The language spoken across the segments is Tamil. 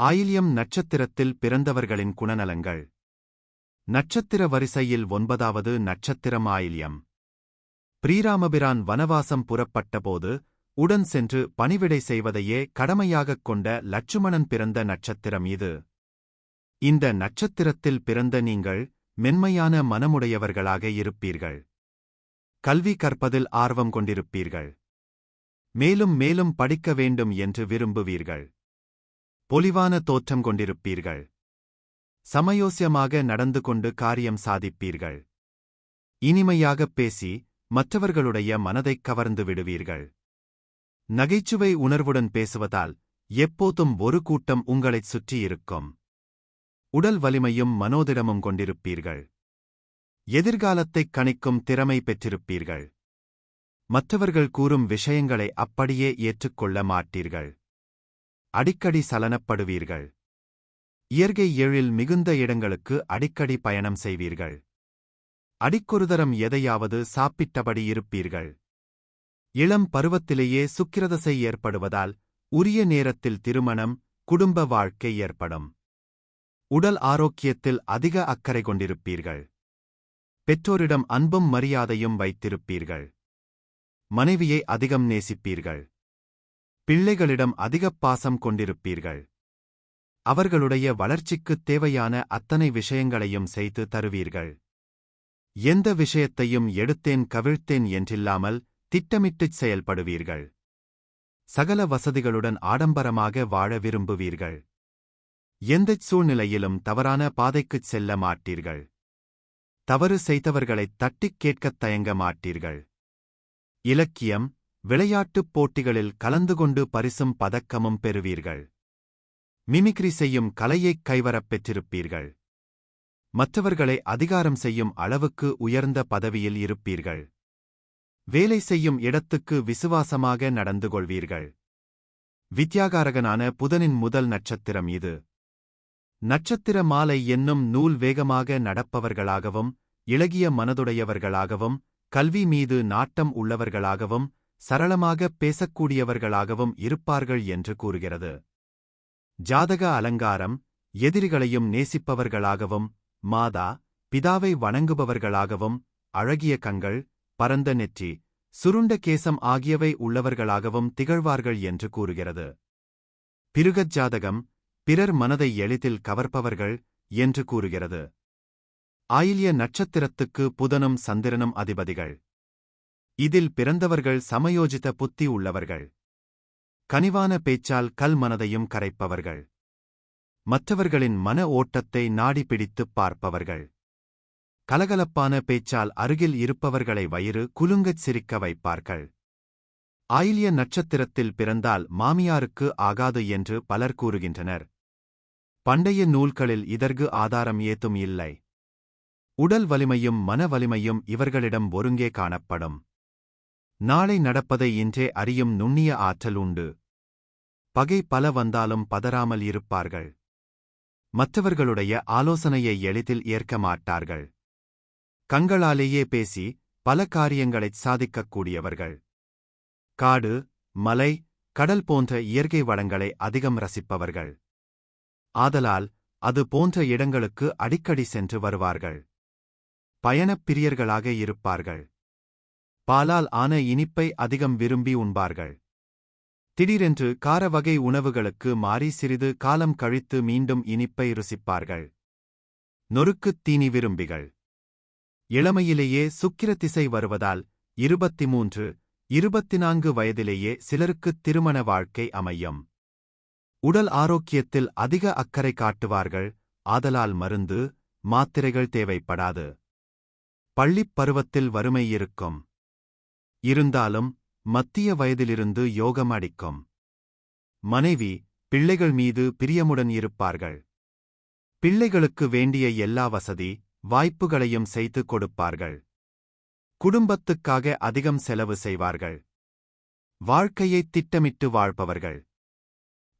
ஆயில்யம் நட்சத்திரத்தில் பிறந்தவர்களின் குணநலங்கள் நட்சத்திர வரிசையில் ஒன்பதாவது நட்சத்திரம் ஆயில்யம். பிரீராமபிரான் வனவாசம் புறப்பட்டபோது உடன் சென்று பணிவிடை செய்வதையே கடமையாகக் கொண்ட லட்சுமணன் பிறந்த நட்சத்திரம் இது. இந்த நட்சத்திரத்தில் பிறந்த நீங்கள் மென்மையான மனமுடையவர்களாக இருப்பீர்கள். கல்வி கற்பதில் ஆர்வம் கொண்டிருப்பீர்கள். மேலும் மேலும் படிக்க வேண்டும் என்று விரும்புவீர்கள். பொலிவான தோற்றம் கொண்டிருப்பீர்கள். சமயோசியமாக நடந்து கொண்டு காரியம் சாதிப்பீர்கள். இனிமையாகப் பேசி மற்றவர்களுடைய மனதைக் கவர்ந்து விடுவீர்கள். நகைச்சுவை உணர்வுடன் பேசுவதால் எப்போதும் ஒரு கூட்டம் உங்களைச் சுற்றியிருக்கும் உடல் வலிமையும் மனோதிடமும் கொண்டிருப்பீர்கள். எதிர்காலத்தைக் கணிக்கும் திறமை பெற்றிருப்பீர்கள். மற்றவர்கள் கூறும் விஷயங்களை அப்படியே ஏற்றுக்கொள்ள மாட்டீர்கள். அடிக்கடி சலனப்படுவீர்கள். இயற்கை எழில் மிகுந்த இடங்களுக்கு அடிக்கடி பயணம் செய்வீர்கள். அடிக்கொருதரம் எதையாவது சாப்பிட்டபடி இருப்பீர்கள். இளம் பருவத்திலேயே சுக்கிரதசை ஏற்படுவதால் உரிய நேரத்தில் திருமணம் குடும்ப வாழ்க்கை ஏற்படும். உடல் ஆரோக்கியத்தில் அதிக அக்கறை கொண்டிருப்பீர்கள். பெற்றோரிடம் அன்பும் மரியாதையும் வைத்திருப்பீர்கள். மனைவியை அதிகம் நேசிப்பீர்கள். பிள்ளைகளிடம் அதிகப் பாசம் கொண்டிருப்பீர்கள். அவர்களுடைய வளர்ச்சிக்குத் தேவையான அத்தனை விஷயங்களையும் செய்து தருவீர்கள். எந்த விஷயத்தையும் எடுத்தேன் கவிழ்த்தேன் என்றில்லாமல் திட்டமிட்டுச் செயல்படுவீர்கள். சகல வசதிகளுடன் ஆடம்பரமாக வாழ விரும்புவீர்கள். எந்தச் சூழ்நிலையிலும் தவறான பாதைக்குச் செல்ல மாட்டீர்கள். தவறு செய்தவர்களைத் தட்டிக் கேட்கத் தயங்க மாட்டீர்கள். இலக்கியம் விளையாட்டுப் போட்டிகளில் கலந்து கொண்டு பரிசும் பதக்கமும் பெறுவீர்கள். மிமிக்ரி செய்யும் கலையைக் கைவரப் பெற்றிருப்பீர்கள். மற்றவர்களை அதிகாரம் செய்யும் அளவுக்கு உயர்ந்த பதவியில் இருப்பீர்கள். வேலை செய்யும் இடத்துக்கு விசுவாசமாக நடந்து கொள்வீர்கள். வித்யாகாரகனான புதனின் முதல் நட்சத்திரம் இது. நட்சத்திர மாலை என்னும் நூல் வேகமாக நடப்பவர்களாகவும் இளகிய மனதுடையவர்களாகவும் கல்வி மீது நாட்டம் உள்ளவர்களாகவும் சரளமாக பேசக்கூடியவர்களாகவும் இருப்பார்கள் என்று கூறுகிறது. ஜாதக அலங்காரம் எதிரிகளையும் நேசிப்பவர்களாகவும் மாதா பிதாவை வணங்குபவர்களாகவும் அழகிய கண்கள் பரந்த நெற்றி சுருண்ட கேசம் ஆகியவை உள்ளவர்களாகவும் திகழ்வார்கள் என்று கூறுகிறது. பிருகஜ் ஜாதகம் பிறர் மனதை எளிதில் கவர்ப்பவர்கள் என்று கூறுகிறது. ஆயில்ய நட்சத்திரத்துக்கு புதனும் சந்திரனும் அதிபதிகள். இதில் பிறந்தவர்கள் சமயோஜித புத்தி உள்ளவர்கள். கனிவான பேச்சால் கல் மனதையும் கரைப்பவர்கள். மற்றவர்களின் மன ஓட்டத்தை நாடி பிடித்துப் பார்ப்பவர்கள். கலகலப்பான பேச்சால் அருகில் இருப்பவர்களை வயிறு குலுங்கச் சிரிக்க வைப்பார்கள். ஆயிலிய நட்சத்திரத்தில் பிறந்தால் மாமியாருக்கு ஆகாது என்று பலர் கூறுகின்றனர். பண்டைய நூல்களில் இதற்கு ஆதாரம் ஏதும் இல்லை. உடல் வலிமையும் மன வலிமையும் இவர்களிடம் ஒருங்கே காணப்படும். நாளை நடப்பதை இன்றே அறியும் நுண்ணிய ஆற்றல் உண்டு. பகை பல வந்தாலும் பதறாமல் இருப்பார்கள். மற்றவர்களுடைய ஆலோசனையை எளிதில் ஏற்க மாட்டார்கள். கண்களாலேயே பேசி பல காரியங்களைச் சாதிக்கக்கூடியவர்கள். காடு மலை கடல் போன்ற இயற்கை வளங்களை அதிகம் ரசிப்பவர்கள். ஆதலால் அது போன்ற இடங்களுக்கு அடிக்கடி சென்று வருவார்கள். பயணப் பிரியர்களாக இருப்பார்கள். பாலால் ஆன இனிப்பை அதிகம் விரும்பி உண்பார்கள். திடீரென்று கார வகை உணவுகளுக்கு மாறி சிறிது காலம் கழித்து மீண்டும் இனிப்பை ருசிப்பார்கள். நொறுக்குத் தீனி விரும்பிகள். இளமையிலேயே சுக்கிர திசை வருவதால் இருபத்தி மூன்று இருபத்தி நான்கு வயதிலேயே சிலருக்குத் திருமண வாழ்க்கை அமையும். உடல் ஆரோக்கியத்தில் அதிக அக்கறை காட்டுவார்கள் ஆதலால் மருந்து மாத்திரைகள் தேவைப்படாது. பள்ளிப் பருவத்தில் வறுமை இருக்கும். இருந்தாலும் மத்திய வயதிலிருந்து யோகம் அடிக்கும் மனைவி பிள்ளைகள் மீது பிரியமுடன் இருப்பார்கள். பிள்ளைகளுக்கு வேண்டிய எல்லா வசதி வாய்ப்புகளையும் செய்து கொடுப்பார்கள். குடும்பத்துக்காக அதிகம் செலவு செய்வார்கள். வாழ்க்கையைத் திட்டமிட்டு வாழ்பவர்கள்.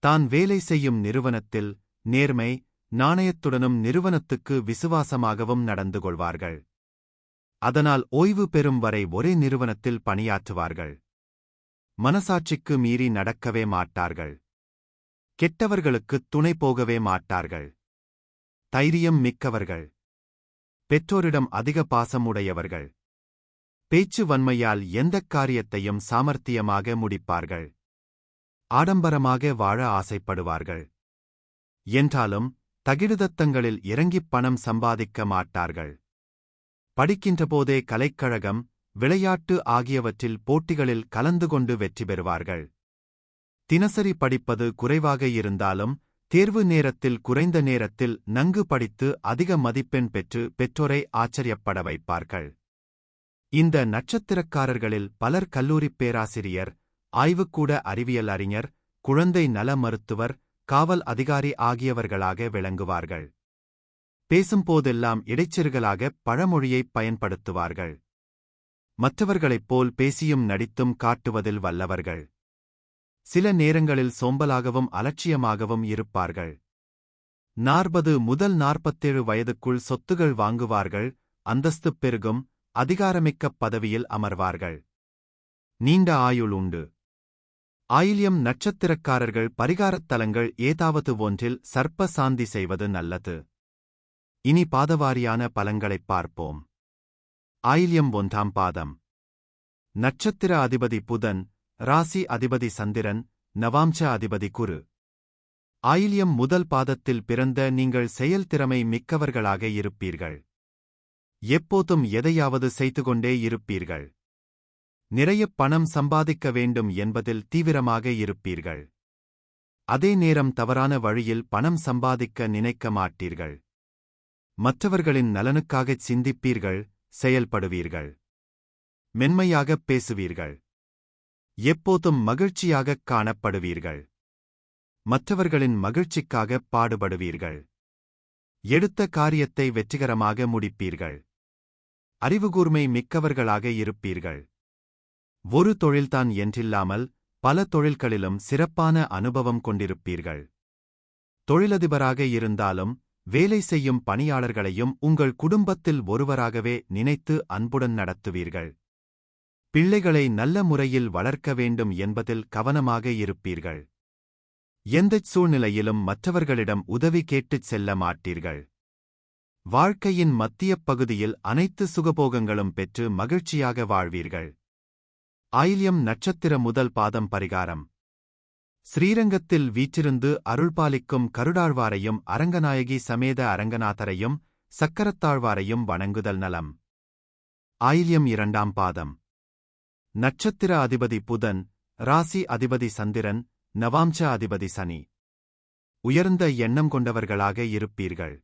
தான் வேலை செய்யும் நிறுவனத்தில் நேர்மை நாணயத்துடனும் நிறுவனத்துக்கு விசுவாசமாகவும் நடந்து கொள்வார்கள். அதனால் ஓய்வு பெறும் வரை ஒரே நிறுவனத்தில் பணியாற்றுவார்கள். மனசாட்சிக்கு மீறி நடக்கவே மாட்டார்கள். கெட்டவர்களுக்குத் துணை போகவே மாட்டார்கள். தைரியம் மிக்கவர்கள். பெற்றோரிடம் அதிக பாசம் உடையவர்கள். பேச்சு வன்மையால் எந்தக் காரியத்தையும் சாமர்த்தியமாக முடிப்பார்கள். ஆடம்பரமாக வாழ ஆசைப்படுவார்கள். என்றாலும் தகிடுதத்தங்களில் இறங்கிப் பணம் சம்பாதிக்க மாட்டார்கள். படிக்கின்றபோதே கலைக்கழகம் விளையாட்டு ஆகியவற்றில் போட்டிகளில் கலந்து கொண்டு வெற்றி பெறுவார்கள். தினசரி படிப்பது குறைவாக இருந்தாலும் தேர்வு நேரத்தில் குறைந்த நேரத்தில் நன்கு படித்து அதிக மதிப்பெண் பெற்று பெற்றோரை ஆச்சரியப்பட வைப்பார்கள். இந்த நட்சத்திரக்காரர்களில் பலர் கல்லூரிப் பேராசிரியர் ஆய்வுக்கூட அறிவியல் அறிஞர் குழந்தை நல மருத்துவர் காவல் அதிகாரி ஆகியவர்களாக விளங்குவார்கள். பேசும்போதெல்லாம் இடைச்செருகலாக பழமொழியைப் பயன்படுத்துவார்கள். மற்றவர்களைப் போல் பேசியும் நடித்தும் காட்டுவதில் வல்லவர்கள். சில நேரங்களில் சோம்பலாகவும் அலட்சியமாகவும் இருப்பார்கள். நாற்பது முதல் நாற்பத்தேழு வயதுக்குள் சொத்துகள் வாங்குவார்கள் அந்தஸ்து பெருகும் அதிகாரமிக்க பதவியில் அமர்வார்கள். நீண்ட ஆயுள் உண்டு. ஆயில்யம் நட்சத்திரக்காரர்கள் பரிகாரத் தலங்கள் ஏதாவது ஒன்றில் சர்ப்ப சாந்தி செய்வது நல்லது. இனி பாதவாரியான பலங்களைப் பார்ப்போம். ஆயில்யம் ஒன்றாம் பாதம். நட்சத்திர அதிபதி புதன் ராசி அதிபதி சந்திரன் நவாம்ச அதிபதி குரு. ஆயில்யம் முதல் பாதத்தில் பிறந்த நீங்கள் செயல்திறமை மிக்கவர்களாக இருப்பீர்கள். எப்போதும் எதையாவது செய்து கொண்டே இருப்பீர்கள். நிறைய பணம் சம்பாதிக்க வேண்டும் என்பதில் தீவிரமாக இருப்பீர்கள். அதே நேரம் தவறான வழியில் பணம் சம்பாதிக்க நினைக்க மாட்டீர்கள். மற்றவர்களின் நலனுக்காகச் சிந்திப்பீர்கள் செயல்படுவீர்கள். மென்மையாகப் பேசுவீர்கள். எப்போதும் மகிழ்ச்சியாகக் காணப்படுவீர்கள். மற்றவர்களின் மகிழ்ச்சிக்காகப் பாடுபடுவீர்கள். எடுத்த காரியத்தை வெற்றிகரமாக முடிப்பீர்கள். அறிவுகூர்மை மிக்கவர்களாக இருப்பீர்கள். ஒரு தொழில்தான் என்றில்லாமல் பல தொழில்களிலும் சிறப்பான அனுபவம் கொண்டிருப்பீர்கள். தொழிலதிபராக இருந்தாலும் வேலை செய்யும் பணியாளர்களையும் உங்கள் குடும்பத்தில் ஒருவராகவே நினைத்து அன்புடன் நடத்துவீர்கள். பிள்ளைகளை நல்ல முறையில் வளர்க்க வேண்டும் என்பதில் கவனமாக இருப்பீர்கள். எந்தச் சூழ்நிலையிலும் மற்றவர்களிடம் உதவி கேட்டுச் செல்ல மாட்டீர்கள். வாழ்க்கையின் மத்தியப் பகுதியில் அனைத்து சுகபோகங்களும் பெற்று மகிழ்ச்சியாக வாழ்வீர்கள். ஆயில்யம் நட்சத்திர முதல் பாதம் பரிகாரம். ஸ்ரீரங்கத்தில் வீற்றிருந்து அருள்பாலிக்கும் கருடாழ்வாரையும் அரங்கநாயகி சமேத அரங்கநாதரையும் சக்கரத்தாழ்வாரையும் வணங்குதல் நலம். ஆயில்யம் இரண்டாம் பாதம். நட்சத்திர அதிபதி புதன் ராசி அதிபதி சந்திரன் நவாம்ச அதிபதி சனி. உயர்ந்த எண்ணம் கொண்டவர்களாக இருப்பீர்கள்.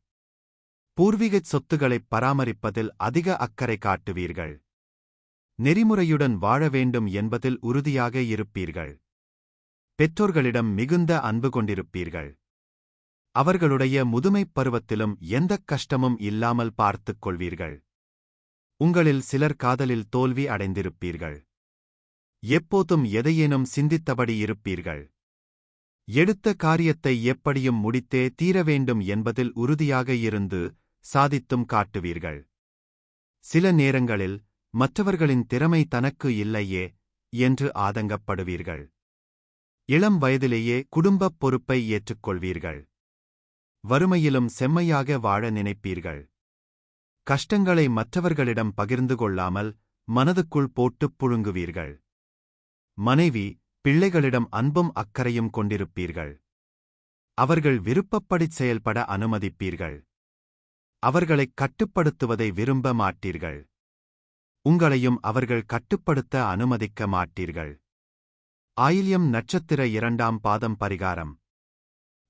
பூர்வீகச் சொத்துக்களைப் பராமரிப்பதில் அதிக அக்கறை காட்டுவீர்கள். நெறிமுறையுடன் வாழ வேண்டும் என்பதில் உறுதியாக இருப்பீர்கள். பெற்றோர்களிடம் மிகுந்த அன்பு கொண்டிருப்பீர்கள். அவர்களுடைய முதுமைப் பருவத்திலும் எந்தக் கஷ்டமும் இல்லாமல் பார்த்துக் கொள்வீர்கள். உங்களில் சிலர் காதலில் தோல்வி அடைந்திருப்பீர்கள். எப்போதும் எதையேனும் சிந்தித்தபடி இருப்பீர்கள். எடுத்த காரியத்தை எப்படியும் முடித்தே தீர வேண்டும் என்பதில் உறுதியாக இருந்து சாதித்தும் காட்டுவீர்கள். சில நேரங்களில் மற்றவர்களின் திறமை தனக்கு இல்லையே என்று ஆதங்கப்படுவீர்கள். இளம் வயதிலேயே குடும்பப் பொறுப்பை ஏற்றுக்கொள்வீர்கள். வறுமையிலும் செம்மையாக வாழ நினைப்பீர்கள். கஷ்டங்களை மற்றவர்களிடம் பகிர்ந்து கொள்ளாமல் மனதுக்குள் போட்டுப் புழுங்குவீர்கள். மனைவி பிள்ளைகளிடம் அன்பும் அக்கறையும் கொண்டிருப்பீர்கள். அவர்கள் விருப்பப்படிச் செயல்பட அனுமதிப்பீர்கள். அவர்களைக் கட்டுப்படுத்துவதை விரும்ப மாட்டீர்கள். உங்களையும் அவர்கள் கட்டுப்படுத்த அனுமதிக்க மாட்டீர்கள். ஆயில்யம் நட்சத்திர இரண்டாம் பாதம் பரிகாரம்.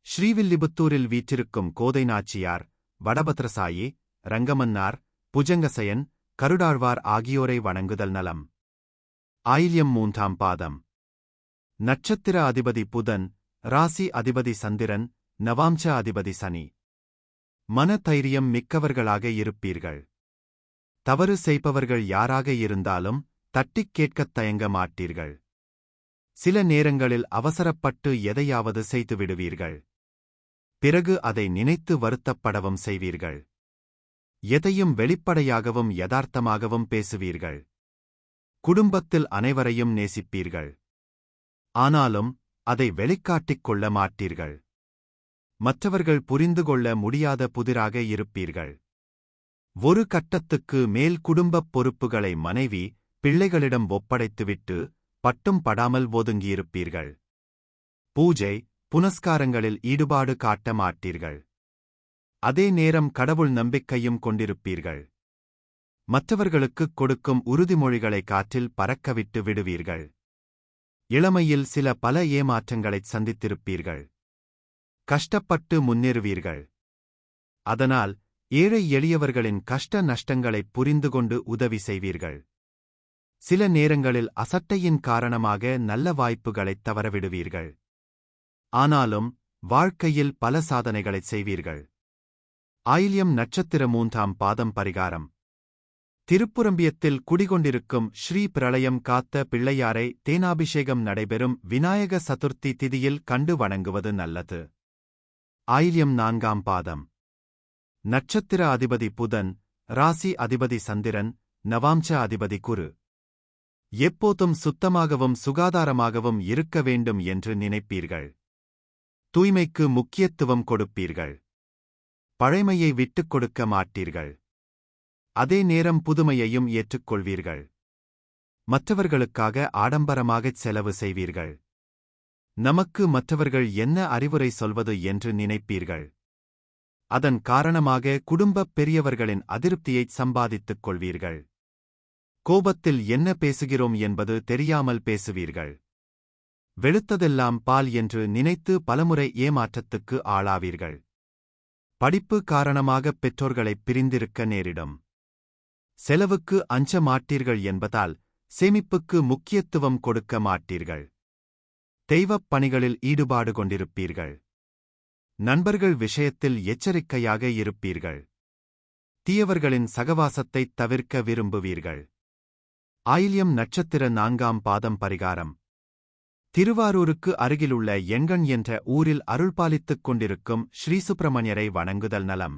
ஸ்ரீவில்லிபுத்தூரில் வீற்றிருக்கும் கோதை நாச்சியார் வடபத்ரசாயி ரங்கமன்னார் புஜங்கசயன் கருடாழ்வார் ஆகியோரை வணங்குதல் நலம். ஆயில்யம் மூன்றாம் பாதம். நட்சத்திர அதிபதி புதன் ராசி அதிபதி சந்திரன் நவாம்ச அதிபதி சனி. மன தைரியம் மிக்கவர்களாக இருப்பீர்கள். தவறு செய்பவர்கள் யாராக இருந்தாலும் தட்டிக் கேட்கத் தயங்க மாட்டீர்கள். சில நேரங்களில் அவசரப்பட்டு எதையாவது செய்துவிடுவீர்கள். பிறகு அதை நினைத்து வருத்தப்படவும் செய்வீர்கள். எதையும் வெளிப்படையாகவும் யதார்த்தமாகவும் பேசுவீர்கள். குடும்பத்தில் அனைவரையும் நேசிப்பீர்கள். ஆனாலும் அதை வெளிக்காட்டிக் கொள்ள மாட்டீர்கள். மற்றவர்கள் புரிந்து கொள்ள முடியாத புதிராக இருப்பீர்கள். ஒரு கட்டத்துக்கு மேல் குடும்பப் பொறுப்புகளை மனைவி பிள்ளைகளிடம் ஒப்படைத்துவிட்டு பட்டும் படாமல் ஒதுங்கியிருப்பீர்கள். பூஜை புனஸ்காரங்களில் ஈடுபாடு காட்ட மாட்டீர்கள். அதே நேரம் கடவுள் நம்பிக்கையும் கொண்டிருப்பீர்கள். மற்றவர்களுக்குக் கொடுக்கும் உறுதிமொழிகளை காற்றில் பறக்கவிட்டு விடுவீர்கள். இளமையில் சில பல ஏமாற்றங்களைச் சந்தித்திருப்பீர்கள். கஷ்டப்பட்டு முன்னேறுவீர்கள். அதனால் ஏழை எளியவர்களின் கஷ்ட நஷ்டங்களைப் புரிந்துகொண்டு உதவி செய்வீர்கள். சில நேரங்களில் அசட்டையின் காரணமாக நல்ல வாய்ப்புகளைத் தவறவிடுவீர்கள். ஆனாலும் வாழ்க்கையில் பல சாதனைகளைச் செய்வீர்கள். ஆயில்யம் நட்சத்திர மூன்றாம் பாதம் பரிகாரம். திருப்புரம்பியத்தில் குடிகொண்டிருக்கும் ஸ்ரீ பிரளயம் காத்த பிள்ளையாரை தேனாபிஷேகம் நடைபெறும் விநாயக சதுர்த்தி திதியில் கண்டு வணங்குவது நல்லது. ஆயில்யம் நான்காம் பாதம். நட்சத்திர அதிபதி புதன் ராசி அதிபதி சந்திரன் நவாம்ச அதிபதி குரு. எப்போதும் சுத்தமாகவும் சுகாதாரமாகவும் இருக்க வேண்டும் என்று நினைப்பீர்கள். தூய்மைக்கு முக்கியத்துவம் கொடுப்பீர்கள். பழைமையை விட்டுக் கொடுக்க மாட்டீர்கள். அதே நேரம் புதுமையையும் ஏற்றுக்கொள்வீர்கள். மற்றவர்களுக்காக ஆடம்பரமாகச் செலவு செய்வீர்கள். நமக்கு மற்றவர்கள் என்ன அறிவுரை சொல்வது என்று நினைப்பீர்கள். அதன் காரணமாக குடும்பப் பெரியவர்களின் அதிருப்தியைச் சம்பாதித்துக் கொள்வீர்கள். கோபத்தில் என்ன பேசுகிறோம் என்பது தெரியாமல் பேசுவீர்கள். வெளுத்ததெல்லாம் பால் என்று நினைத்து பலமுறை ஏமாற்றத்துக்கு ஆளாவீர்கள். படிப்பு காரணமாக பெற்றோர்களைப் பிரிந்திருக்க நேரிடும். செலவுக்கு அஞ்ச மாட்டீர்கள் என்பதால் சேமிப்புக்கு முக்கியத்துவம் கொடுக்க மாட்டீர்கள். தெய்வப் பணிகளில் ஈடுபாடு கொண்டிருப்பீர்கள். நண்பர்கள் விஷயத்தில் எச்சரிக்கையாக இருப்பீர்கள். தீயவர்களின் சகவாசத்தைத் தவிர்க்க விரும்புவீர்கள். ஆயில்யம் நட்சத்திர நான்காம் பாதம் பரிகாரம். திருவாரூருக்கு அருகிலுள்ள எண்கண் என்ற ஊரில் அருள்பாலித்துக் கொண்டிருக்கும் ஸ்ரீசுப்பிரமணியரை வணங்குதல் நலம்.